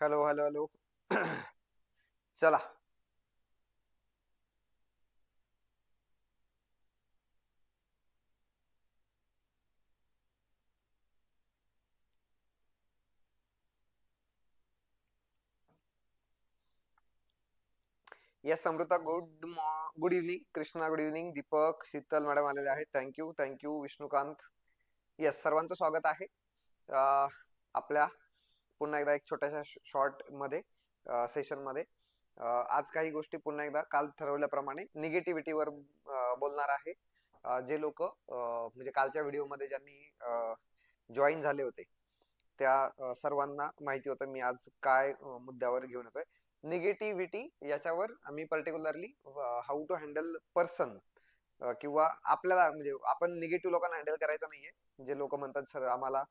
Hello hello hello. चला. Yes Amrita good good evening Krishna good evening Deepak Sheetal madam आलेले आहेत. Thank you thank you Vishnukant yes सर्वांचं स्वागत आहे. आपल्या पुन्हा एकदा एक छोट्याशा शॉर्टमध्ये सेशनमध्ये आज काही गोष्टी पुन्हा एकदा काल ठरवल्याप्रमाणे निगेटिव्हिटीवर बोलणार आहे. जे लोक म्हणजे कालच्या व्हिडिओमध्ये ज्यांनी जॉईन झाले होते त्या सर्वांना माहिती होतं मी आज काय मुद्द्यावर घेऊन येतोय. निगेटिव्हिटी याच्यावर आम्ही particularly how to handle person किंवा आपल्याला म्हणजे आपण निगेटिव्ह लोकांना हँडल करायचं नाहीये. जे लोक म्हणतात सर आम्हाला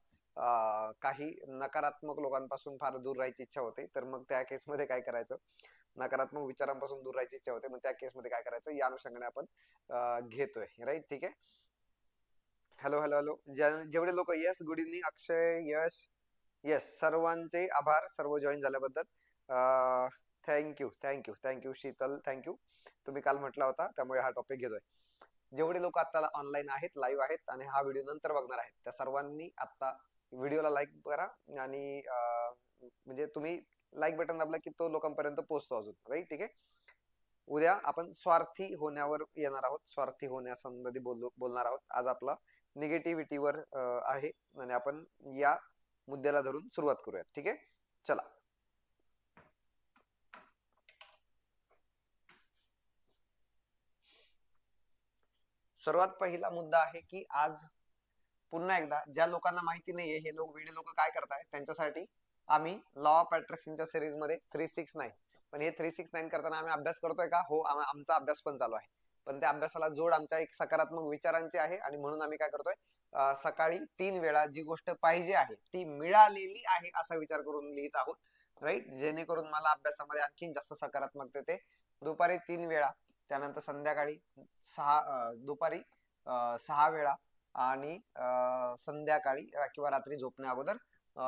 काही नकारात्मक लोकांपासून फार दूर राहायची इच्छा होते. तर मग त्या केसमध्ये काय करायचं? नकारात्मक विचारांपासून दूर राहायची इच्छा होते. मग त्या केसमध्ये काय करायचं? या अनुषंगाने आपण घेतोय. राईट ठीक आहे? हॅलो हॅलो हॅलो जेवढे लोक yes good evening Akshay Yash yes सर्वांचे आभार. सर्व जॉईन झाल्याबद्दल. Thank you thank you thank you Sheetal thank you तुम्ही काल म्हटला होता त्यामुळे हा टॉपिक घेतोय. जेवढे लोक आता ऑनलाईन आहेत लाईव्ह आहेत आणि हा व्हिडिओ नंतर बघणार आहेत त्या सर्वांनी आता व्हिडिओला लाईक करा आणि म्हणजे तुम्ही लाईक बटन दाबला की तो लोकांपर्यंत पोहोचतो अजून राईट? ठीक आहे? उद्या आपण स्वार्थी होण्यावर येणार आहोत स्वार्थी होण्यासंबंधी बोललो बोलणार आहोत. आज आपला निगेटिव्हिटीवर आहे आणि आपण या मुद्द्याला धरून सुरुवात करूयात ठीक आहे? चला. सर्वात पहिला मुद्दा आहे की आज पुन्हा एकदा ज्या लोकांना माहिती नाहीये हे लोक वेळे लोक काय करताय त्यांच्यासाठी आम्ही लॉ ऑफ अट्रॅक्शनच्या सिरीजमध्ये थ्री सिक्स नाईन पण हे थ्री सिक्स नाईन करताना आम्ही अभ्यास करतोय का? हो आमचा अभ्यास पण चालू आहे. पण त्या अभ्यासाला जोड आमच्या एक सकारात्मक विचारांची आहे आणि म्हणून आम्ही काय करतोय सकाळी तीन वेळा जी गोष्ट पाहिजे आहे ती मिळालेली आहे असा विचार करून लिहित आहोत. राईट जेणेकरून मला अभ्यासामध्ये आणखीन जास्त सकारात्मक येते. दुपारी तीन वेळा त्यानंतर संध्याकाळी सहा दुपारी सहा वेळा आणि अं, संध्याकाळी किंवा रात्री झोपण्या अगोदर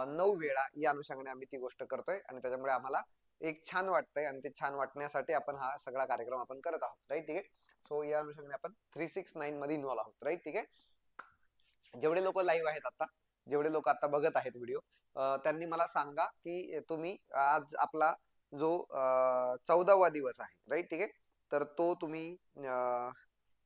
नऊ वेळा या अनुषंगाने आम्ही ती गोष्ट करतोय आणि त्याच्यामुळे आम्हाला एक छान वाटतंय आणि ते छान वाटण्यासाठी आपण हा सगळा कार्यक्रम आपण करत आहोत. राईट ठीक आहे? सो या अनुषंगाने आपण थ्री सिक्स नाईन मध्ये इन्व्हॉल्व आहोत. राईट ठीक आहे? जेवढे लोक लाईव्ह आहेत आता जेवढे लोक आता बघत आहेत व्हिडिओ त्यांनी मला सांगा की तुम्ही आज आपला जो चौदावा दिवस आहे राईट ठीक आहे? तर तो तुम्ही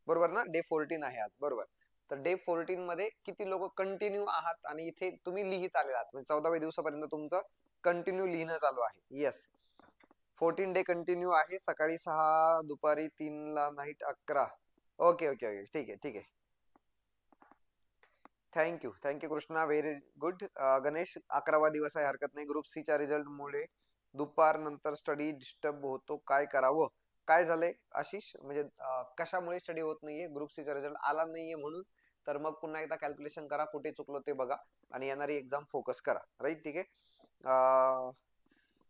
बरोबर ना? डे फोर्टीन आहे आज बरोबर. तर डे फोर्टीन मध्ये किती लोक कंटिन्यू आहात आणि इथे तुम्ही लिहित आले आहात? म्हणजे चौदाव्या दिवसापर्यंत तुमचं कंटिन्यू लिहिणं चालू आहे. येस फोर्टीन डे कंटिन्यू आहे. सकाळी सहा दुपारी तीन ला नाईट अकरा. ओके ओके ओके ठीक आहे ठीक आहे. Thank you thank you Krishna very good Ganesh अकरावा दिवस आहे. हरकत नाही. ग्रुप सी च्या रिझल्ट मुळे दुपार नंतर स्टडी डिस्टर्ब होतो. काय करावं? काय झालंय आशिष? म्हणजे कशामुळे स्टडी होत नाहीये? ग्रुप सी चा रिझल्ट आला नाहीये म्हणून? तर मग पुन्हा एकदा कॅल्क्युलेशन करा कुठे चुकलो ते बघा आणि येणारी एक्झाम फोकस करा. राईट ठीक आहे?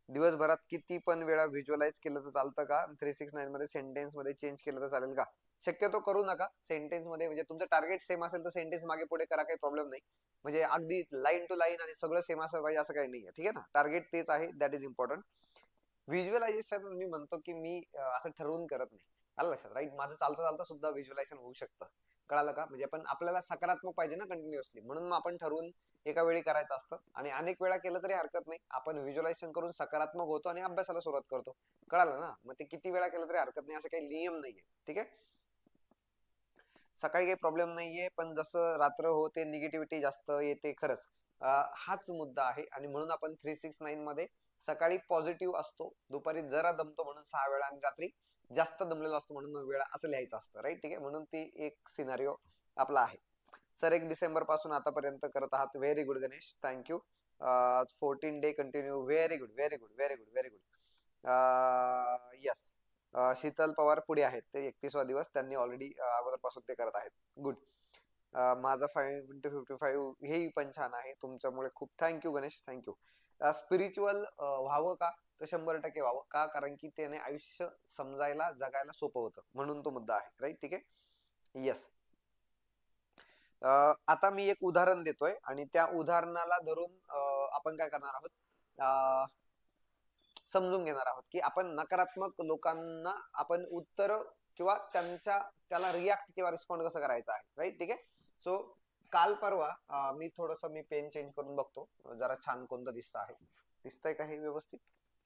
दिवसभरात किती पण वेळा व्हिज्युअलाइज केलं तर चालतं का? थ्री सिक्स नाईन मध्ये सेंटेन्समध्ये चेंज केलं तर चालेल का? शक्यतो करू नका. सेंटेन्समध्ये म्हणजे तुमचं टार्गेट सेम असेल तर सेंटेन्स मागे पुढे करा काही प्रॉब्लेम नाही. म्हणजे अगदी लाईन टू लाईन आणि सगळं सेम असलं पाहिजे असं काही नाही ठीक आहे ना? टार्गेट तेच आहे. दॅट इज इम्पॉर्टंट व्हिज्युअलायझेशन मी म्हणतो की मी असं ठरवून करत नाही. आलं लक्षात? राईट माझं चालता चालता सुद्धा व्हिज्युअलायझेशन होऊ शकतं. कळालं का? म्हणजे पण आपल्याला सकारात्मक पाहिजे ना कंटिन्युअसली म्हणून मग आपण ठरवून एका वेळी करायचं असतं. आणि अनेक वेळा केलं तरी हरकत नाही. आपण व्हिज्युअलायझेशन करून सकारात्मक होतो आणि अभ्यासाला सुरुवात करतो. कळालं ना? मग ते किती वेळा केलं तरी हरकत नाही. असं काही नियम नाहीये. ठीक आहे? सकाळी काही प्रॉब्लेम नाहीये. पण जसं रात्र होते निगेटिव्हिटी जास्त येते खरंच. हाच मुद्दा आहे. आणि म्हणून आपण थ्री सिक्स नाईन मध्ये सकाळी पॉझिटिव्ह असतो दुपारी जरा दमतो म्हणून सहा वेळा आणि रात्री जास्त दमलेला असतो म्हणून नऊ वेळा असं लिहायचं असतं. राईट ठीक आहे? म्हणून ती एक सिनारिओ आपला आहे. सर एक डिसेंबरपासून आतापर्यंत करत आहात. Very good Ganesh thank you fourteen day continue very good very good very good very good yes Sheetal Pawar पुढे आहेत. ते एकतीसवा दिवस त्यांनी ऑलरेडी अगोदरपासून ते करत आहेत. गुड माझा फाईव्ह इंटू फिफ्टी फाईव्ह हेही पण छान आहे. तुमच्यामुळे खूप थँक्यू गणेश थँक्यू स्पिरिच्युअल व्हावं का? तर शंभर टक्के व्हावं. का? कारण की त्याने आयुष्य समजायला जगायला सोपं होतं. म्हणून तो मुद्दा आहे. राईट ठीक आहे? येस आता मी एक उदाहरण देतोय आणि त्या उदाहरणाला धरून आपण काय करणार आहोत? अं, समजून घेणार आहोत की आपण नकारात्मक लोकांना आपण उत्तर किंवा त्यांच्या त्याला रिॲक्ट किंवा रिस्पॉन्ड कसं करायचं आहे? राईट ठीक आहे? सो काल परवा मी थोडस मी पेन चेंज करून बघतो. जरा छान कोणतं दिसत आहे. दिसतंय का हे व्यवस्थित?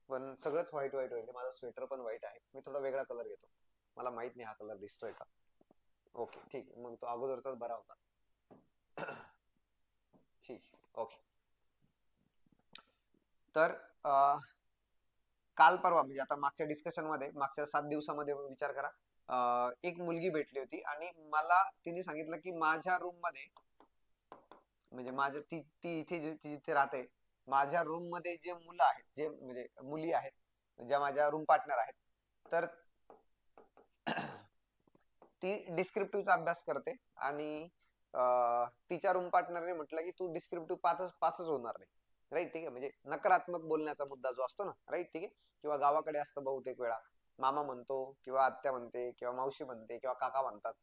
पण सगळंच व्हाईट व्हाईट होईल माझा स्वेटर पण व्हाईट आहे. मी थोडा वेगळा कलर घेतो. मला माहीत नाही हा कलर दिसतोय का? ओके ठीक आहे. मग तो अगोदरचाच बरा होता. ठीक ओके. तर अं, काल परवा म्हणजे आता मागच्या डिस्कशनमध्ये मागच्या सात दिवसामध्ये विचार करा. एक मुलगी भेटली होती आणि मला तिने सांगितलं की माझ्या रूममध्ये म्हणजे माझ्या ती ती इथे जिथे राहते माझ्या रूममध्ये जे मुलं आहेत जे म्हणजे मुली आहेत ज्या माझ्या रूम पार्टनर आहेत तर ती डिस्क्रिप्टिव्हचा अभ्यास करते आणि तिच्या रूम पार्टनरने म्हटलं की तू डिस्क्रिप्टिव्ह पासच पासच होणार नाही. राईट ठीक आहे? म्हणजे नकारात्मक बोलण्याचा मुद्दा जो असतो ना? राईट ठीक आहे? किंवा गावाकडे असतं बहुतेक वेळा. मामा म्हणतो किंवा आत्या म्हणते किंवा मावशी म्हणते किंवा काका म्हणतात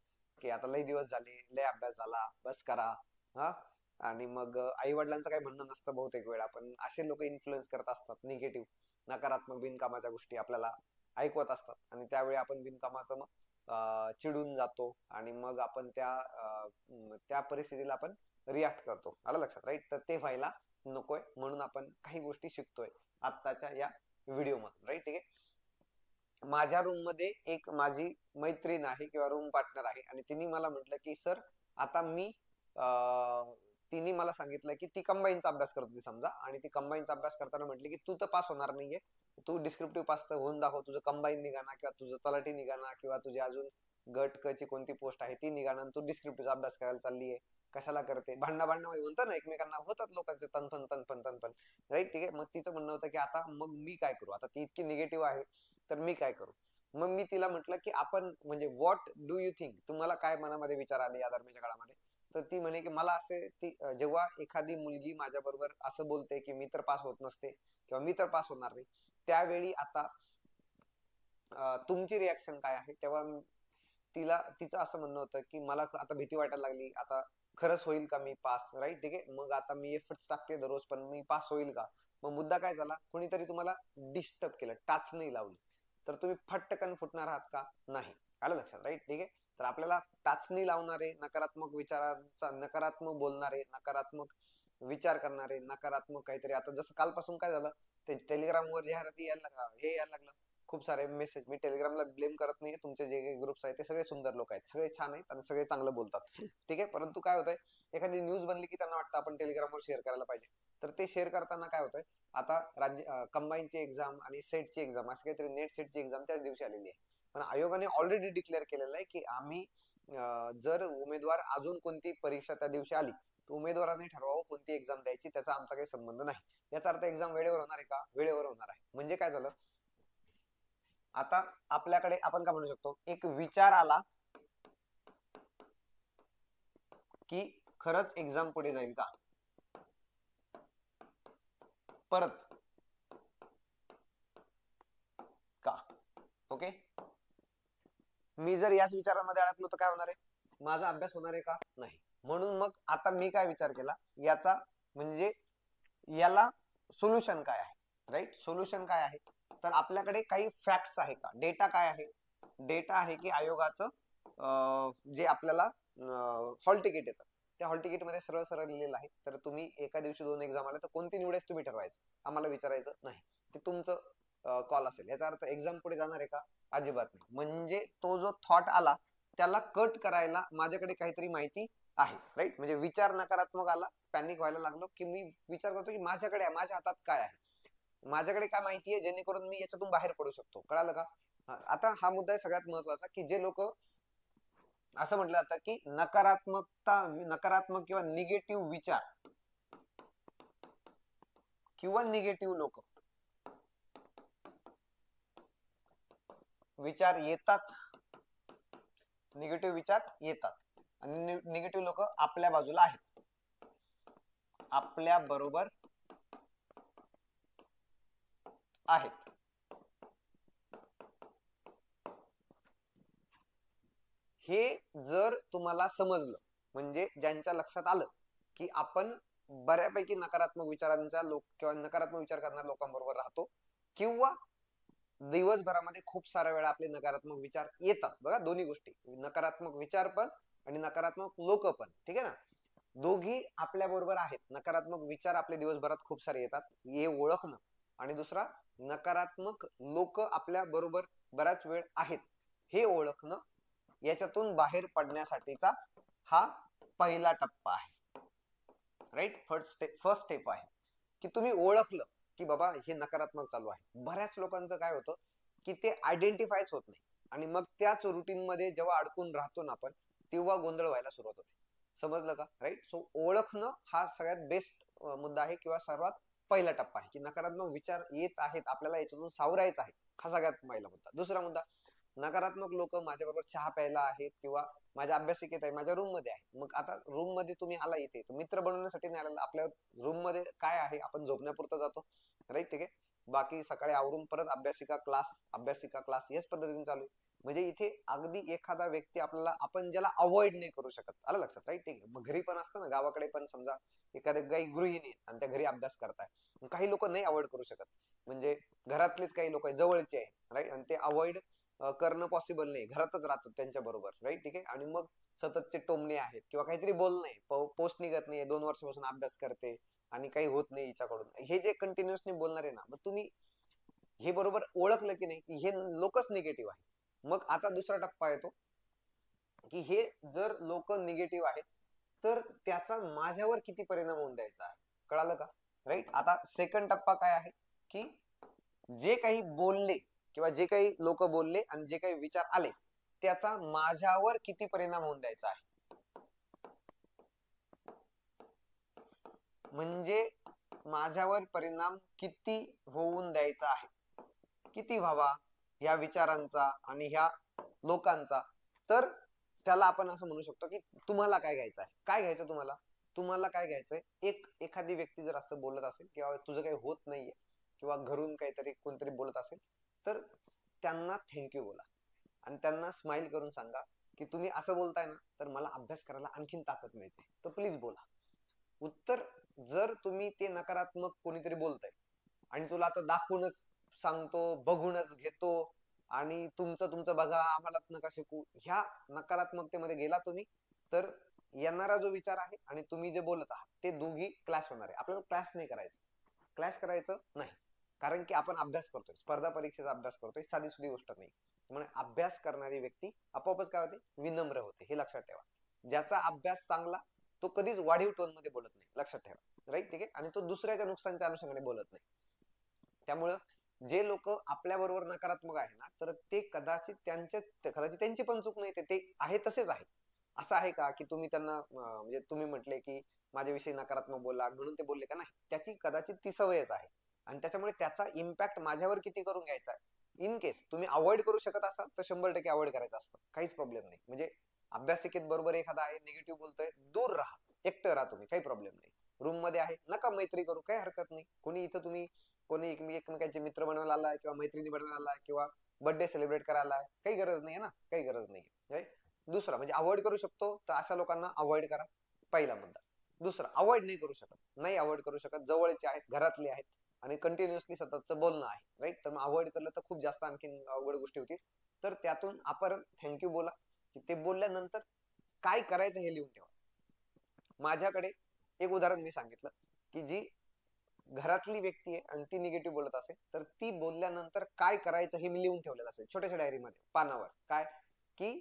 की आता लय दिवस झाले लय अभ्यास झाला बस करा. हा? आणि मग आई वडिलांचं काही म्हणणं नसतं बहुतेक वेळा पण असे लोक इन्फ्लुएन्स करत असतात निगेटिव्ह नकारात्मक बिनकामाच्या गोष्टी आपल्याला ऐकवत असतात. आणि त्यावेळी आपण बिनकामाचं मग अं, चिडून जातो आणि मग आपण त्या त्या परिस्थितीला आपण रिॲक्ट करतो. आलं लक्षात राईट तर ते व्हायला नकोय म्हणून आपण काही गोष्टी शिकतोय आत्ताच्या या व्हिडिओ मधून राईट ठीक आहे? माझ्या रूममध्ये एक माझी मैत्रीण आहे किंवा रूम पार्टनर आहे आणि तिने मला म्हटलं की सर आता मी अं, तिने मला सांगितलं की ती कंबाईनचा अभ्यास करत होती समजा. आणि ती कंबाईनचा अभ्यास करताना म्हटली की तू तर पास होणार नाहीये. तू डिस्क्रिप्टिव्ह पास तर होऊन दाखव. तुझं कंबाईन निघाना किंवा तुझं तलाठी निघाना किंवा तुझी अजून गट क ची कोणती पोस्ट आहे ती निघाना तू डिस्क्रिप्टिव्हचा अभ्यास करायला चालली आहे कशाला करते? भांडणा भांडणामध्ये म्हणतात ना एकमेकांना होतात लोकांचे तनफन तनफन तनफन. राईट ठीक आहे? मग तिचं म्हणणं होतं की आता मग मी काय करू? आता ती इतकी निगेटिव्ह आहे तर मी काय करू? मग मी तिला म्हटलं की आपण म्हणजे व्हॉट डू यू थिंक तुम्हाला काय मनामध्ये विचार आले या दरम्यानच्या काळामध्ये? तर ती म्हणे की मला असे ती जेव्हा एखादी मुलगी माझ्या बरोबर असं बोलते की मी तर पास होत नसते किंवा मी तर पास होणार नाही त्यावेळी आता तुमची रिॲक्शन काय आहे? तेव्हा तिला तिचं असं म्हणणं होतं की मला आता भीती वाटायला लागली आता खरंच होईल का मी पास राईट ठीक आहे? मग आता मी एफर्ट्स टाकते दररोज पण मी पास होईल का? मग मुद्दा काय झाला? कोणीतरी तुम्हाला डिस्टर्ब केलं टाच नाही लावली. तर तुम्ही फटकन फुटणार आहात का? नाही. आलं लक्षात राईट ठीक आहे? तर आपल्याला टाचणी लावणारे नकारात्मक विचारांचा नकारात्मक बोलणारे नकारात्मक विचार करणारे नकारात्मक काहीतरी. आता जसं कालपासून काय झालं ते टेलिग्राम वर जाहिराती यायला लाग- हे यायला लागलं. खूप सारे मेसेज मी टेलिग्रामला ब्लेम करत नाही तुमचे जे काही ग्रुप्स आहेत ते सगळे सुंदर लोक आहेत. सगळे छान आहेत आणि सगळे चांगलं बोलतात. ठीक आहे? परंतु काय होतंय एखादी न्यूज बनली की त्यांना वाटतं आपण टेलिग्रामवर शेअर करायला पाहिजे. तर ते शेअर करताना काय होतंय आता राज्य कंबाईनची एक्झाम आणि सेटची एक्झाम असं काहीतरी नेट सेटची एक्झाम त्याच दिवशी आलेली आहे. पण आयोगाने ऑलरेडी डिक्लेअर केलेलं आहे की आम्ही जर उमेदवार अजून कोणती परीक्षा त्या दिवशी आली तर उमेदवारांनी ठरवावं कोणती एक्झाम द्यायची त्याचा आमचा काही संबंध नाही. याचा अर्थ एक्झाम वेळेवर होणार आहे का? वेळेवर होणार आहे. म्हणजे काय झालं? आता आपल्याकडे आपण काय म्हणू शकतो? एक विचार आला की खरंच एक्झाम पुढे जाईल का? परत. का? ओके? मी जर याच विचारामध्ये अडकलो तर काय होणार आहे? माझा अभ्यास होणार आहे का? नाही. म्हणून मग आता मी काय विचार केला? याचा म्हणजे याला सोल्युशन काय आहे? राईट सोल्युशन काय आहे? तर आपल्याकडे काही फॅक्ट्स आहे का? डेटा काय आहे? डेटा आहे की आयोगाचं जे आपल्याला हॉल तिकीट येतं. त्या हॉल तिकीटमध्ये सरळ सरळ लिहिलेलं आहे. तर तुम्ही एका दिवशी दोन एक्झाम आल्या तर कोणती निवडायची तुम्ही ठरवायचं? आम्हाला विचारायचं नाही. ते तुमचं कॉल असेल. याचा अर्थ एक्झाम पुढे जाणार आहे का? अजिबात नाही. म्हणजे तो जो थॉट आला त्याला कट करायला माझ्याकडे काहीतरी माहिती आहे राईट म्हणजे विचार नकारात्मक आला पॅनिक व्हायला लागलो की मी विचार करतो की माझ्याकडे आहे, माझ्या हातात काय आहे? माझ्याकडे काय माहिती आहे जेणेकरून मी याच्यातून बाहेर पडू शकतो. कळालं का? आता हा मुद्दा आहे सगळ्यात महत्त्वाचा की जे लोक असं म्हटलं जातं की नकारात्मकता नकारात्मक किंवा निगेटिव्ह विचार किंवा निगेटिव्ह लोक. विचार येतात. निगेटिव्ह विचार येतात. आणि निगेटिव्ह लोक आपल्या बाजूला आहेत. आपल्या बरोबर आहेत. हे जर तुम्हाला समजलं म्हणजे ज्यांच्या लक्षात आलं की आपण बऱ्यापैकी नकारात्मक विचारांचा लोक किंवा नकारात्मक विचार करणाऱ्या लोकांबरोबर राहतो किंवा दिवसभरामध्ये खूप साऱ्या वेळा आपले नकारात्मक विचार येतात. बघा दोन्ही गोष्टी. नकारात्मक विचार पण आणि नकारात्मक लोक पण. ठीक आहे ना? दोघी आपल्या बरोबर आहेत. नकारात्मक विचार आपले दिवसभरात खूप सारे येतात. हे ओळखणं. आणि दुसरा नकारात्मक लोक आपल्या बरोबर बराच वेळ आहेत. हे ओळखणं याच्यातून बाहेर पडण्यासाठीचा हा पहिला टप्पा आहे. Right first step first step आहे. की तुम्ही ओळखलं. की बाबा हे नकारात्मक चालू आहे. बऱ्याच लोकांचं काय होतं की ते आयडेंटिफायच होत नाही. आणि मग त्याच रुटीन मध्ये जेव्हा अडकून राहतो ना आपण तेव्हा गोंधळ व्हायला सुरुवात होते. समजलं का? राईट सो ओळखणं हा सगळ्यात बेस्ट मुद्दा आहे किंवा सर्वात पहिला टप्पा आहे. की नकारात्मक विचार येत आहेत आपल्याला याच्यातून सावरायचा आहे हा सगळ्यात पहिला मुद्दा. दुसरा मुद्दा नकारात्मक लोक माझ्याबरोबर चहा प्यायला आहेत किंवा माझ्या अभ्यासिकेत आहे माझ्या रूममध्ये आहे मग आता रूममध्ये तुम्ही आला इथे मित्र बनवण्यासाठी नाही आला आपल्या रूममध्ये काय आहे? आपण झोपण्यापुरता जातो. राईट ठीक आहे? बाकी सकाळी आवरून परत अभ्यासिका क्लास अभ्यासिका क्लास याच पद्धतीने चालू आहे. म्हणजे इथे अगदी एखादा व्यक्ती आपल्याला आपण ज्याला अवॉइड नाही करू शकत. आलं लक्षात? राईट ठीक आहे? मग घरी पण असतं ना गावाकडे पण समजा एखाद्या काही गृहिणी आणि त्या घरी अभ्यास करताय. काही लोक नाही अवॉइड करू शकत. म्हणजे घरातलेच काही लोक जवळचे आहे राईट आणि ते अवॉइड करणं पॉसिबल नाही. घरातच राहतो त्यांच्या बरोबर राईट ठीक आहे? आणि मग सततचे टोमणे आहेत किंवा काहीतरी बोलणे. पोस्ट निघत नाही दोन वर्षापासून अभ्यास करते आणि काही होत नाही हिच्याकडून. हे जे कंटिन्युअसली बोलणार आहे ना मग तुम्ही हे बरोबर ओळखलं की नाही की हे लोकच निगेटिव्ह आहे. मग आता दुसरा टप्पा येतो की हे जर लोक निगेटिव्ह आहेत तर त्याचा माझ्यावर किती परिणाम होऊन द्यायचा आहे? कळालं का? राईट आता सेकंड टप्पा काय आहे? की जे काही बोलले किंवा जे काही लोक बोलले आणि जे काही विचार आले त्याचा माझ्यावर किती परिणाम होऊन द्यायचा आहे? म्हणजे माझ्यावर परिणाम किती होऊन द्यायचा आहे? किती व्हावा ह्या विचारांचा आणि ह्या लोकांचा? तर त्याला आपण असं म्हणू शकतो की तुम्हाला काय घ्यायचं आहे? काय घ्यायचं तुम्हाला? तुम्हाला काय घ्यायचंय एक एखादी व्यक्ती जर असं बोलत असेल किंवा तुझं काही होत नाहीये किंवा घरून काहीतरी कोणतरी बोलत असेल तर त्यांना थँक्यू बोला. आणि त्यांना स्माइल करून सांगा की तुम्ही असं बोलताय ना तर मला अभ्यास करायला आणखीन ताकद मिळते. तर प्लीज बोला. उत्तर जर तुम्ही ते नकारात्मक कोणीतरी बोलताय आणि तुला आता दाखवूनच सांगतो बघूनच घेतो आणि तुमचं तुमचं बघा आम्हाला नका शिकू. ह्या नकारात्मकतेमध्ये गेला तुम्ही तर येणारा जो विचार आहे आणि तुम्ही जे बोलत आहात ते दोघी क्लॅश होणार आहे. आपल्याला क्लॅश नाही करायचं. क्लॅश करायचं नाही. कारण की आपण अभ्यास करतोय स्पर्धा परीक्षेचा अभ्यास करतोय साधी सुधी गोष्ट नाही. म्हणून अभ्यास करणारी व्यक्ती आपोआपच काय होते? विनम्र होते हे लक्षात ठेवा. ज्याचा अभ्यास चांगला तो कधीच वाढीव टोनमध्ये बोलत नाही लक्षात ठेवा. राईट ठीक आहे? आणि तो दुसऱ्याच्या नुकसानच्या अनुषंगाने बोलत नाही. त्यामुळं जे लोक आपल्या बरोबर नकारात्मक आहे ना तर ते कदाचित त्यांचे कदाचित त्यांची पण चूक नाही ते आहे तसेच आहे. असं आहे का की तुम्ही त्यांना म्हणजे तुम्ही म्हटले की माझ्याविषयी नकारात्मक बोला म्हणून ते बोलले का नाही? त्याची कदाचित ती सवयच आहे. आणि त्याच्यामुळे त्याचा इम्पॅक्ट माझ्यावर किती करून घ्यायचा आहे? इन केस तुम्ही अवॉइड करू शकत असाल तर शंभर टक्के अवॉइड करायचं असतं. काहीच प्रॉब्लेम नाही. म्हणजे अभ्यासिकेत बरोबर एखादा आहे निगेटिव्ह बोलतोय दूर राहा. एकटं राहा तुम्ही काही प्रॉब्लेम नाही. रूममध्ये आहे नका मैत्री करू काही हरकत नाही. कोणी इथं तुम्ही कोणी एकमेकांचे मित्र बनवायला आलाय किंवा मैत्रिणी बनवायला आलाय किंवा बर्थडे सेलिब्रेट करायला आहे काही गरज नाही ना? काही गरज नाही दुसरा म्हणजे अवॉइड करू शकतो तर अशा लोकांना अवॉइड करा. पहिला मुद्दा. दुसरा अवॉइड नाही करू शकत. नाही अवॉइड करू शकत. जवळचे आहेत घरातले आहेत. आणि कंटिन्युअसली सततचं बोलणं आहे राईट तर मग अवॉइड केलं तर खूप जास्त आणखीन अवघड गोष्टी होतील. तर त्यातून आपण थँक्यू बोला. की ते बोलल्यानंतर काय करायचं हे लिहून ठेवा. माझ्याकडे एक उदाहरण मी सांगितलं की जी घरातली व्यक्ती आहे आणि ती निगेटिव्ह बोलत असेल तर ती बोलल्यानंतर काय करायचं हे मी लिहून ठेवलेलं असेल छोट्याशा डायरीमध्ये पानावर. काय? की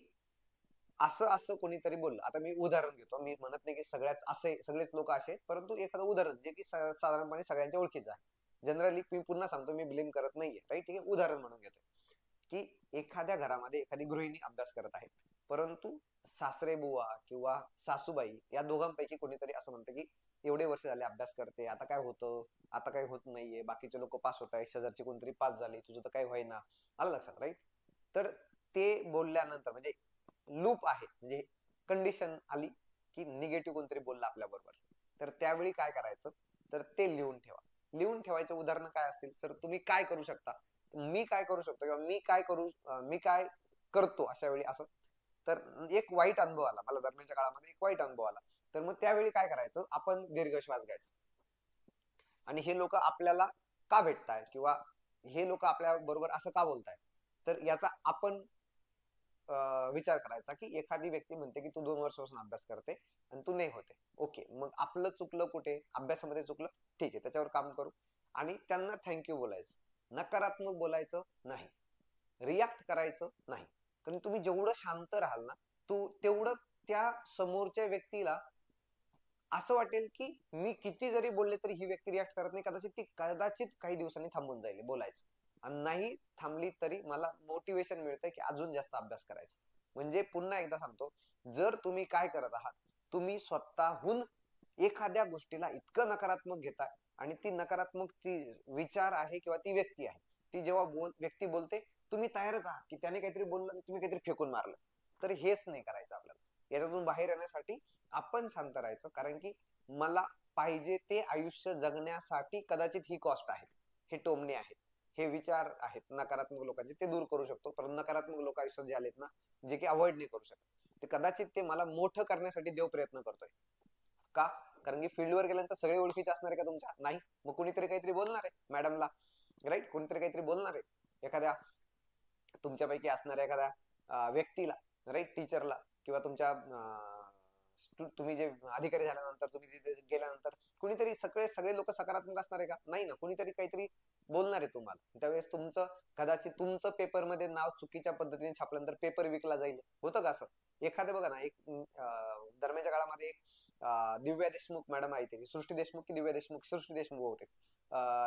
असं असं कोणीतरी बोललं. आता मी उदाहरण घेतो. मी म्हणत नाही की सगळ्याच असे सगळेच लोक असे परंतु एखादं उदाहरण जे की साधारणपणे सगळ्यांच्या ओळखीचं आहे. जनरली मी पुन्हा सांगतो मी ब्लेम करत नाहीये. राईट ठीक आहे? उदाहरण म्हणून घेतोय. की एखाद्या घरामध्ये एखादी गृहिणी अभ्यास करत आहे परंतु सासरे बुवा किंवा सासूबाई या दोघांपैकी कोणीतरी असं म्हणतं की एवढे वर्ष झाले अभ्यास करते आता काय होतं? आता काय होत नाहीये. बाकीचे लोक पास होत आहे शेजारचे कोणतरी पास झाले. तुझं तर काही व्हायना आलं लक्षात राईट तर ते बोलल्यानंतर म्हणजे लूप आहे. म्हणजे कंडिशन आली की निगेटिव्ह कोणतरी बोलला आपल्या बरोबर तर त्यावेळी काय करायचं? तर ते लिहून ठेवा. लिहून ठेवायचे उदाहरण काय असतील? सर तुम्ही काय करू शकता? मी काय करू शकतो किंवा मी काय करू मी काय करतो अशा वेळी असं? तर एक वाईट अनुभव आला. मला दरम्यानच्या काळामध्ये एक वाईट अनुभव आला. तर मग त्यावेळी काय करायचं? आपण दीर्घ श्वास घ्यायचा. आणि हे लोक आपल्याला का भेटताय किंवा हे लोक आपल्या बरोबर असं का बोलताय तर याचा आपण विचार करायचा की एखादी व्यक्ती म्हणते की तू दोन वर्षापासून अभ्यास करते आणि तू नाही होते. ओके मग आपलं चुकलं कुठे? अभ्यासामध्ये चुकलं? ठीक आहे त्याच्यावर काम करू. आणि त्यांना थँक्यू बोलायचं. नकारात्मक बोलायचं नाही. रिॲक्ट करायचं नाही. कारण तुम्ही जेवढं शांत राहाल ना तू तेवढं त्या समोरच्या व्यक्तीला असं वाटेल की मी किती जरी बोलले तरी ही व्यक्ती रिॲक्ट करत नाही. कदाचित ती कदाचित काही दिवसांनी थांबून जाईल बोलायचं. आणि नाही थांबली तरी मला मोटिवेशन मिळतं की अजून जास्त अभ्यास करायचा. म्हणजे पुन्हा एकदा सांगतो जर तुम्ही काय करत आहात तुम्ही स्वतःहून एखाद्या गोष्टीला इतकं नकारात्मक घेताय आणि ती नकारात्मक ती विचार आहे किंवा ती व्यक्ती आहे ती जेव्हा बोल व्यक्ती बोलते तुम्ही तयारच आहात की त्याने काहीतरी बोललं तुम्ही काहीतरी फेकून मारलं. तर हेच नाही करायचं आपल्याला. याच्यातून बाहेर येण्यासाठी आपण शांत राहायचं कारण की मला पाहिजे ते आयुष्य जगण्यासाठी कदाचित ही कॉस्ट आहे. हे टोमणे आहेत. हे विचार आहेत. नकारात्मक लोकांचे ते दूर करू शकतो. पण नकारात्मक लोक आयुष्यात जे आलेत ना जे की अवॉइड नाही करू शकत. ते कदाचित ते मला मोठं करण्यासाठी देव प्रयत्न करतोय. का? कारण की फील्डवर गेल्यानंतर सगळे ओळखीचे असणार आहे का तुमच्या? नाही. मग कुणीतरी काहीतरी बोलणार आहे मॅडमला राईट कोणीतरी काहीतरी बोलणार आहे. एखाद्या तुमच्यापैकी असणाऱ्या एखाद्या व्यक्तीला राईट टीचरला किंवा तुमच्या तुम्ही जे अधिकारी झाल्यानंतर तुम्ही तिथे गेल्यानंतर कुणीतरी सगळे सगळे लोक सकारात्मक असणार आहे का? नाही ना. कुणीतरी काहीतरी बोलणार आहे तुम्हाला. त्यावेळेस तुमचं कदाचित तुमचं पेपरमध्ये नाव चुकीच्या पद्धतीने छापल्यानंतर पेपर विकला जाईल. होतं का असं? एखादं बघा ना एक अं, दरम्यानच्या काळामध्ये एक दिव्या देशमुख मॅडम आहे ते. सृष्टी देशमुख की दिव्या देशमुख? सृष्टी देशमुख होते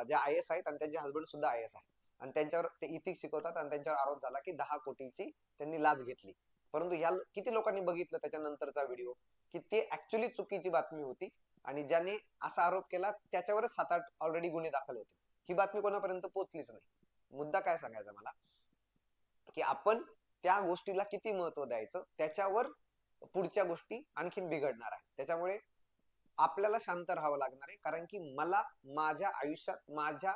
ज्या आय एस आहेत आणि त्यांचे हसबंड सुद्धा आय एस आहे आणि त्यांच्यावर ते इथिक्स शिकवतात आणि त्यांच्यावर आरोप झाला की दहा कोटीची त्यांनी लाच घेतली. परंतु या किती लोकांनी बघितलं त्याच्यानंतरचा व्हिडिओ की ते ऍक्च्युली चुकीची बातमी होती आणि ज्याने असा आरोप केला त्याच्यावरच सात आठ ऑलरेडी गुन्हे दाखल होते. ही बातमी कोणापर्यंत पोहोचलीच नाही. मुद्दा काय सांगायचा मला? की आपण त्या गोष्टीला किती महत्त्व द्यायचं त्याच्यावर पुढच्या गोष्टी आणखीन बिघडणार आहे त्याच्यामुळे आपल्याला शांत राहावं लागणार आहे कारण की मला माझ्या आयुष्यात माझ्या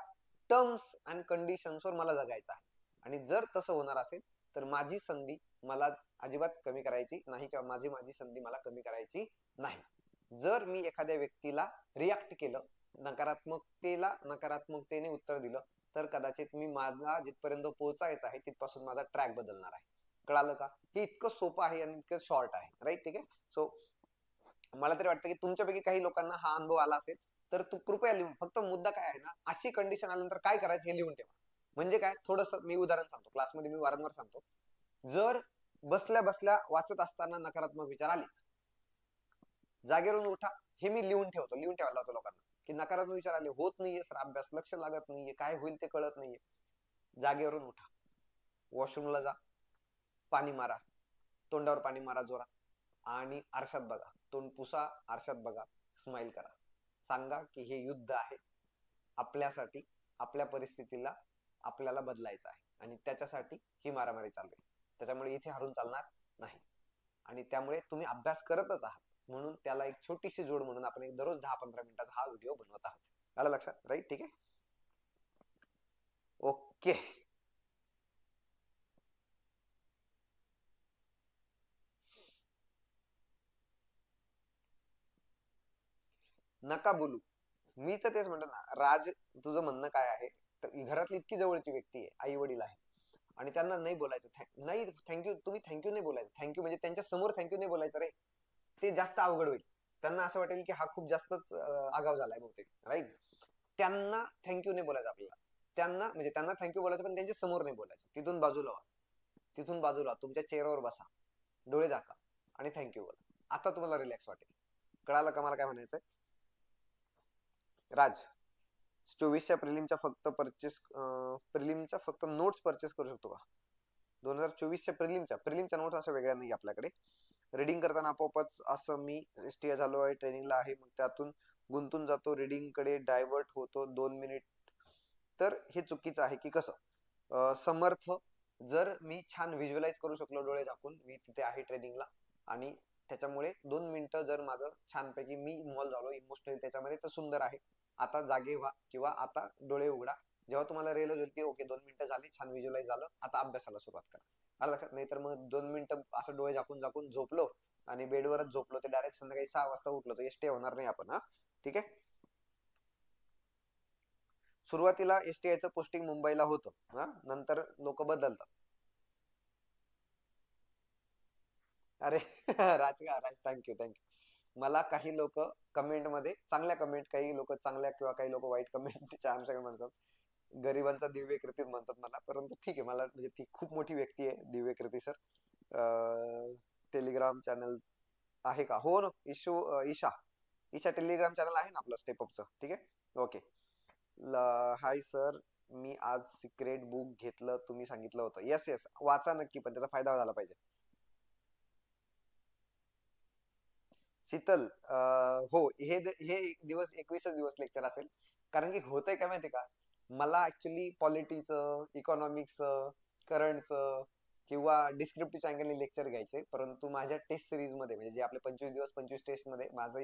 टर्म्स अँड कंडिशन्सवर मला जगायचं आहे. आणि जर तसं होणार असेल तर माझी संधी मला अजिबात कमी करायची नाही किंवा माझी माझी संधी मला कमी करायची नाही. जर मी एखाद्या व्यक्तीला रिॲक्ट केलं नकारात्मकतेला नकारात्मकतेने उत्तर दिलं तर कदाचित मी माझा जिथपर्यंत पोहोचायचं आहे तिथपासून माझा ट्रॅक बदलणार आहे. कळालं का? हे इतकं सोपं आहे आणि इतकं शॉर्ट आहे राईट ठीक आहे? सो मला तरी वाटतं की तुमच्यापैकी काही लोकांना हा अनुभव आला असेल तर तू कृपया लिहून फक्त मुद्दा काय आहे ना अशी कंडिशन आल्यानंतर काय करायचं हे लिहून ठेवा. म्हणजे काय? थोडस मी उदाहरण सांगतो. क्लासमध्ये मी वारंवार सांगतो. जर बसल्या बसल्या वाचत असताना नकारात्मक विचार आलेच. जागेवरून उठा. हे मी लिहून ठेवतो. लिहून ठेवायला होतो लोकांना. की नकारात्मक विचार आले. होत नाहीये सर. अभ्यास लक्ष लागत नाहीये. काय होईल ते कळत नाहीये. जागेवरून उठा. वॉशरूमला जा. पाणी मारा. तोंडावर पाणी मारा जोरात. आणि आरशात बघा. तोंड पुसा. आरशात बघा. स्माइल करा. सांगा की हे युद्ध आहे. आपल्यासाठी आपल्या परिस्थितीला आपल्याला बदलायचं आहे. आणि त्याच्यासाठी ही मारामारी चालू आहे. त्याच्यामुळे इथे हरून चालणार नाही. आणि त्यामुळे तुम्ही अभ्यास करतच आहात. म्हणून त्याला एक छोटीशी जोड म्हणून आपण एक दररोज दहा पंधरा मिनिटाचा हा व्हिडिओ बनवत आहोत. आलं लक्षात? राईट ठीक आहे? ओके. नका बोलू. मी तर तेच म्हणतो ना राज तुझं म्हणणं काय आहे? तर घरातली इतकी जवळची व्यक्ती आहे आई वडील आहे आणि त्यांना नाही बोलायचं. नाही थँक्यू तुम्ही थँक्यू नाही बोलायचं. थँक्यू म्हणजे त्यांच्यासमोर थँक्यू नाही बोलायचं. रे ते जास्त अवघड होईल. त्यांना असं वाटेल की हा खूप जास्तच आगाव झालाय बहुतेक. राईट त्यांना थँक्यू नाही बोलायचं आपल्याला. त्यांना म्हणजे त्यांना थँक्यू बोलायचं पण त्यांच्यासमोर नाही बोलायचं. तिथून बाजूला व्हा तिथून बाजूला तुमच्या चेहऱ्यावर बसा. डोळे दाखवा आणि थँक्यू बोला. आता तुम्हाला रिलॅक्स वाटेल. कळालं का मला काय म्हणायचंय? राज. चोवीसच्या प्रिलिमच्या फक्त परचेस प्रिलिमच्या फक्त नोट्स परचेस करू शकतो का? दोन हजार चोवीसच्या प्रिलिमच्या प्रिलिमच्या नोट्स अशा वेगळ्या नाही आपल्याकडे. रिडिंग करताना आपोआपच असं मी एस टी झालो आहे ट्रेनिंगला आहे मग त्यातून गुंतून जातो रिडिंगकडे डायव्हर्ट होतो दोन मिनिट तर हे चुकीचं आहे की कसं? समर्थ जर मी छान व्हिज्युअलाइज करू शकलो डोळे झाकून मी तिथे आहे ट्रेनिंगला आणि त्याच्यामुळे दोन मिनिटं जर माझं छानपैकी मी इन्व्हॉल्व्ह झालो इमोशनली त्याच्यामध्ये तर सुंदर आहे. आता जागे व्हा किंवा आता डोळे उघडा. जेव्हा तुम्हाला रेल होईल की ओके दोन मिनिटं झाली छान व्हिज्युअलाइज झालं आता अभ्यासाला सुरुवात करा. आलं लक्षात? नाही तर मग दोन मिनिटं असं डोळे झाकून झाकून झोपलो आणि बेडवरच झोपलो ते डायरेक्ट संध्याकाळी सहा वाजता उठलो तर एसटी होणार नाही आपण हा? ठीक आहे? सुरुवातीला एसटीआयचं पोस्टिंग मुंबईला होतं हा? नंतर लोक बदलतात. अरे राजगा राज थँक्यू थँक्यू मला काही लोक कमेंटमध्ये चांगल्या कमेंट काही लोक चांगल्या किंवा काही लोक वाईट कमेंट आमच्याकडे म्हणतात गरिबांचा दिव्य कृतीच म्हणतात मला परंतु ठीक आहे मला म्हणजे ती खूप मोठी व्यक्ती आहे दिव्य कृती सर टेलिग्राम चॅनल आहे का? हो ना इशू ईशा. ईशा टेलिग्राम चॅनल आहे ना आपलं स्टेपअपचं ठीक आहे? ओके हाय सर मी आज सिक्रेट बुक घेतलं तुम्ही सांगितलं होतं. येस येस वाचा नक्की पण त्याचा फायदा झाला पाहिजे. शीतल हो हे हे दिवस एकवीसच दिवस लेक्चर असेल. कारण की होतंय काय माहितीये का? मला ऍक्च्युली पॉलिटीचं इकॉनॉमिक्सचं करंटचं किंवा डिस्क्रिप्टिव्ह अँगलने लेक्चर घ्यायचे. परंतु माझ्या टेस्ट सिरीजमध्ये म्हणजे जे आपले पंचवीस दिवस पंचवीस टेस्टमध्ये माझं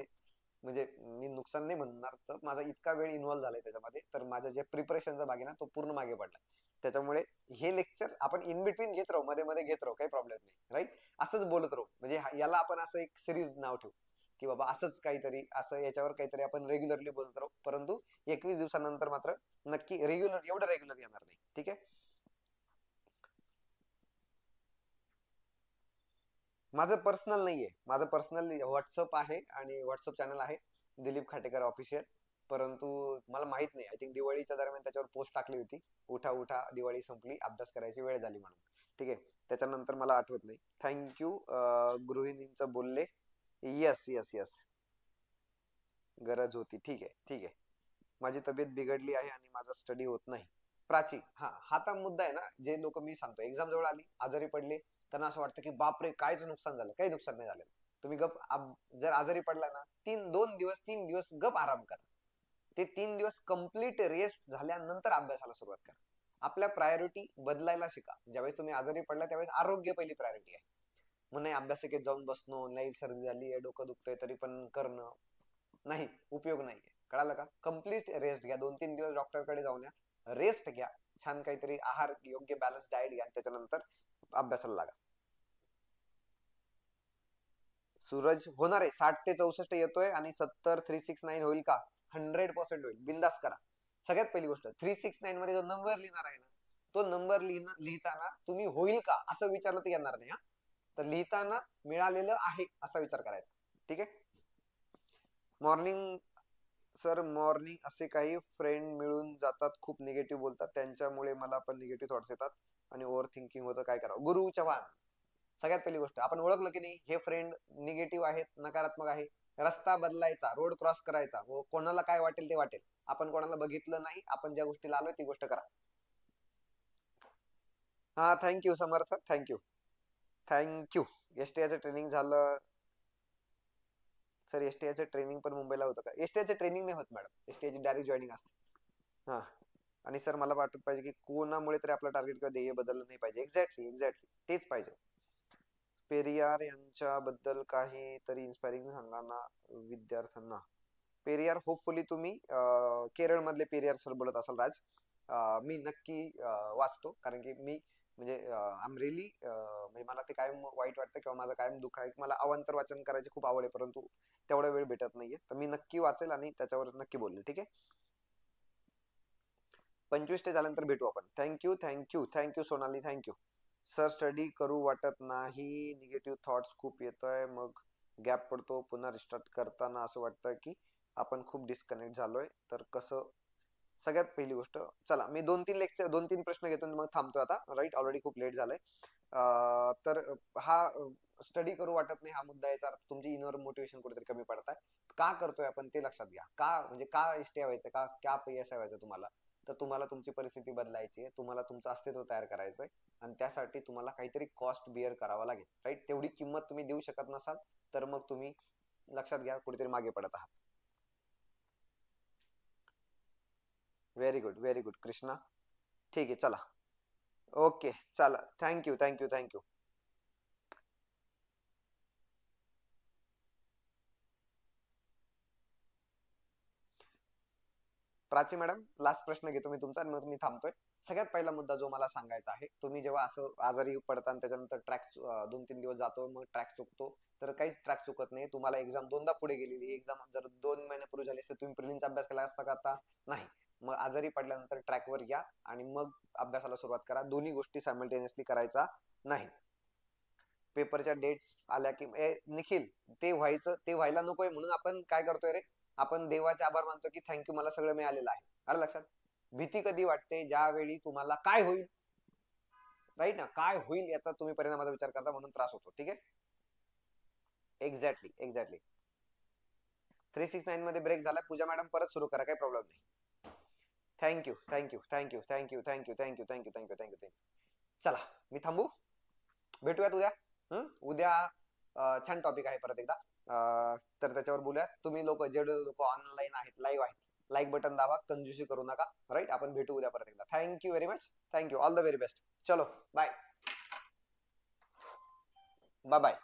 म्हणजे मी नुकसान नाही म्हणणार तर माझा इतका वेळ इन्व्हॉल्व झालाय त्याच्यामध्ये तर माझ्या जे प्रिपरेशनचा भाग आहे ना तो पूर्ण मागे पडला. त्याच्यामुळे हे लेक्चर आपण इन बिटवीन घेत राहू मध्ये मध्ये घेत राहू काही प्रॉब्लेम नाही राईट असंच बोलत राहू. म्हणजे याला आपण असं एक सिरीज नाव ठेवू. की बाबा असंच काहीतरी असं याच्यावर काहीतरी आपण रेग्युलरली बोलत राहू. परंतु एकवीस दिवसानंतर मात्र नक्की रेग्युलर एवढं रेग्युलर येणार नाही. ठीक आहे? माझं पर्सनल नाहीये. माझं पर्सनल व्हॉट्सअप आहे आणि व्हॉट्सअप चॅनल आहे. दिलीप खाटेकर ऑफिशियल परंतु मला माहीत नाही. आय थिंक दिवाळीच्या दरम्यान त्याच्यावर पोस्ट टाकली होती. उठा उठा दिवाळी संपली अभ्यास करायची वेळ झाली म्हणून. ठीक आहे? त्याच्यानंतर मला आठवत नाही. थँक्यू गृहिणींचं बोलले. येस येस येस गरज होती. ठीक आहे ठीक आहे. माझी तब्येत बिघडली आहे आणि माझा स्टडी होत नाही. प्राची हा हा तर मुद्दा आहे ना जे लोक मी सांगतो एक्झाम जवळ आली आजारी पडले त्यांना असं वाटतं की बापरे कायच नुकसान झालं काही नुकसान नाही झालं. तुम्ही गप जर आजारी पडला ना तीन दोन दिवस तीन दिवस गप आराम करा. ते तीन दिवस कंप्लीट रेस्ट झाल्यानंतर अभ्यासाला सुरुवात करा. आपल्या प्रायोरिटी बदलायला शिका. ज्यावेळेस तुम्ही आजारी पडला त्यावेळेस आरोग्य पहिली प्रायोरिटी आहे. मग नाही अभ्यासिकेत जाऊन बसणं नाही सर्दी झाली डोकं दुखतंय तरी पण करणं. नाही उपयोग नाही कळालं का? कंप्लीट रेस्ट घ्या. दोन तीन दिवस डॉक्टरकडे जाऊन या. रेस्ट घ्या. छान काहीतरी आहार योग्य बॅलन्स डाएट घ्या. त्याच्यानंतर अभ्यासाला लागा. सूरज होणार आहे. साठ ते चौसष्ट येतोय आणि सत्तर थ्री सिक्स नाईन होईल का? हंड्रेड पर्सेंट होईल. बिंदास करा. सगळ्यात पहिली गोष्ट थ्री सिक्स नाईन मध्ये जो नंबर लिहिणार आहे ना तो नंबर लिहिताना तुम्ही होईल का? असं विचारलं तर येणार नाही हा. तर लिहिताना मिळालेलं आहे असा विचार करायचा. ठीक आहे? मॉर्निंग सर मॉर्निंग असे काही फ्रेंड मिळून जातात खूप निगेटिव्ह बोलतात. त्यांच्यामुळे मला पण निगेटिव्ह थॉट्स येतात आणि ओव्हर थिंकिंग होतं. काय करावं? गुरु चव्हाण. सगळ्यात पहिली गोष्ट आपण ओळखलं की नाही? हे फ्रेंड निगेटिव्ह आहेत नकारात्मक आहे. रस्ता बदलायचा रोड क्रॉस करायचा. व कोणाला काय वाटेल ते वाटेल. आपण कोणाला बघितलं नाही आपण ज्या गोष्टीला आलोय ती गोष्ट करा. हा thank you Samarth. Thank you thank you एसटीआयचं training झालं. सर एसटीआयचं ट्रेनिंग पण मुंबईला होतं का? एसटीआयचं ट्रेनिंग नाही होत मॅडम एसटीआयची डायरेक्ट जॉईनिंग असते. हां. आणि सर मला वाटत पाहिजे की कोणामुळे तरी आपलं टार्गेट किंवा ध्येय बदललं नाही पाहिजे. एक्झॅक्टली एक्झॅक्टली तेच पाहिजे. पेरियार यांच्याबद्दल काही तरी इन्स्पायरिंग सांगा ना विद्यार्थ्यांना. पेरियार होपफुली तुम्ही केरळ मधले पेरियार सर बोलत असाल राज. मी नक्की वाचतो. कारण की मी म्हणजे आम रिली म्हणजे मला ते कायम वाईट वाटतं किंवा माझं कायम दुःख आहे. मला अवांतर वाचन करायची खूप आवड आहे परंतु तेवढा वेळ भेटत नाहीये. तर मी नक्की वाचेल आणि त्याच्यावर नक्की बोलले ठीक आहे? पंचवीस ते झाल्यानंतर भेटू आपण. Thank you thank you thank you Sonali thank you sir study करू वाटत नाही. निगेटिव्ह थॉट्स खूप येत आहे मग गॅप पडतो. पुन्हा रिस्टार्ट करताना असं वाटतं की आपण खूप डिस्कनेक्ट झालोय. तर कसं सगळ्यात पहिली गोष्ट चला मी दोन तीन लेक्चर दोन तीन प्रश्न घेतो मग थांबतो आता. राईट ऑलरेडी खूप लेट झालंय. तर हा स्टडी करू वाटत नाही हा मुद्दा याचा अर्थ तुमची इनर मोटिवेशन कुठेतरी कमी पडत आहे का करतोय आपण ते लक्षात घ्या. का म्हणजे का इष्टे व्हायचं? का क्या पैसा व्हायचं तुम्हाला? तर तुम्हाला तुमची परिस्थिती बदलायची आहे. तुम्हाला तुमचं अस्तित्व तयार करायचंय. आणि त्यासाठी तुम्हाला काहीतरी कॉस्ट बिअर करावा लागेल. राईट तेवढी किंमत तुम्ही देऊ शकत नसाल तर मग तुम्ही लक्षात घ्या कुठेतरी मागे पडत आहात. Very good very good Krishna ठीक आहे चला. ओके चला. Thank you thank you thank you Prachi madam last प्रश्न घेतो मी तुमचा आणि मग मी थांबतोय. सगळ्यात पहिला मुद्दा जो मला सांगायचा आहे तुम्ही जेव्हा असं आजारी पडता आणि त्याच्यानंतर ट्रॅक दोन तीन दिवस जातो मग ट्रॅक चुकतो तर काहीच ट्रॅक चुकत नाही. तुम्हाला एक्झाम दोनदा पुढे गेलेली एक्झाम जर दोन महिन्यापूर्वी झाली असते तुम्ही प्रिलिमचा अभ्यास केला असता का आता? नाही. मग आजारी पडल्यानंतर ट्रॅकवर या आणि मग अभ्यासाला सुरुवात करा. दोन्ही गोष्टी सायमल्टेनियसली करायचा नाही. पेपरच्या डेट्स आल्या की ए निखिल ते व्हायचं ते व्हायला नकोय म्हणून आपण काय करतोय रे? आपण देवाचे आभार मानतो की थँक्यू मला सगळं मिळालेलं आहे. आलं लक्षात? भीती कधी वाटते? ज्यावेळी तुम्हाला काय होईल? राईट ना? काय होईल याचा तुम्ही परिणामाचा विचार करता म्हणून त्रास होतो. ठीक आहे? Exactly exactly three six nine मध्ये ब्रेक झाला. पूजा मॅडम परत सुरू करा. काही प्रॉब्लेम नाही. Thank you thank you thank you thank you thank you thank you thank you thank you thank you thank you चला मी थांबू. भेटूयात उद्या. उद्या छान टॉपिक आहे परत एकदा. तर त्याच्यावर बोलूयात. तुम्ही लोक जेवढे लोक ऑनलाईन आहेत लाईव्ह आहेत लाईक बटन दाबा कंजूसी करू नका. राईट आपण भेटू उद्या परत एकदा. Thank you very much thank you all the very best चलो बाय बाय बाय